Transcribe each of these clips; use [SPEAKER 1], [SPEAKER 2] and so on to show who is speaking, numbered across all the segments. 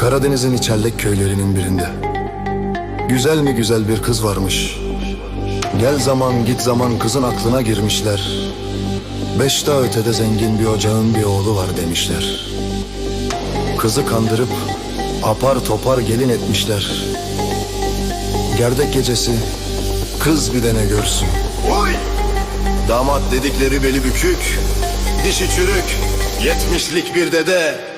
[SPEAKER 1] Karadeniz'in içerlek köylerinin birinde. Güzel mi güzel bir kız varmış. Gel zaman git zaman kızın aklına girmişler. Beş daha ötede zengin bir ocağın bir oğlu var demişler. Kızı kandırıp apar topar gelin etmişler. Gerdek gecesi kız bir dene görsün.
[SPEAKER 2] Oy! Damat dedikleri beli bükük, dişi çürük, yetmişlik bir dede.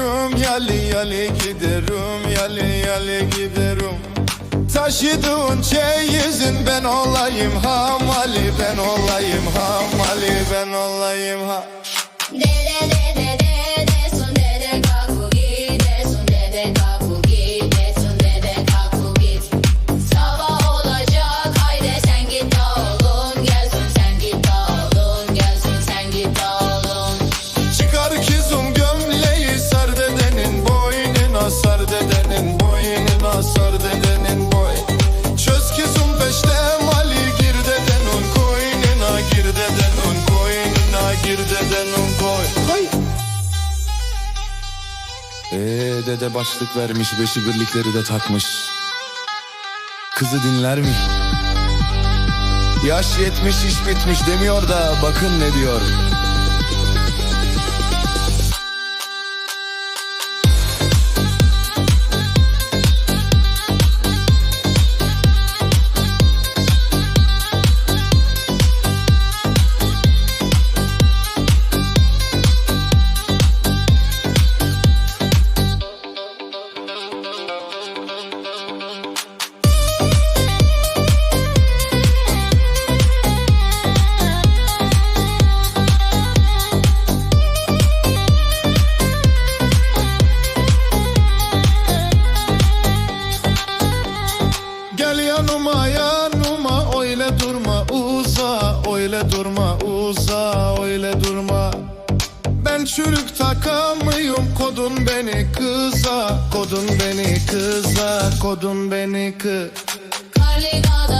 [SPEAKER 3] Giderim Yali yali giderim Yali yali giderim. Taşıdığın çeyizin ben olayım hamali Ben olayım hamali ben olayım ha.
[SPEAKER 4] Dede dede
[SPEAKER 3] Dedenin boynuna sar dedenin boy. Çöz kızım peşte mali gir dedenin koynuna Gir dedenin koynuna gir dedenin koy. Ee dede başlık vermiş beşi birlikleri de takmış. Kızı dinler mi? Yaş yetmiş iş bitmiş demiyor da bakın ne diyor durma uza öyle durma. Ben çürük takamıyorum kodun beni kıza. Kodun beni kıza kodun beni kı
[SPEAKER 4] Karliga'dan açtım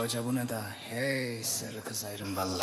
[SPEAKER 2] Koca bu ne da? Hey sarı kız ayrım valla.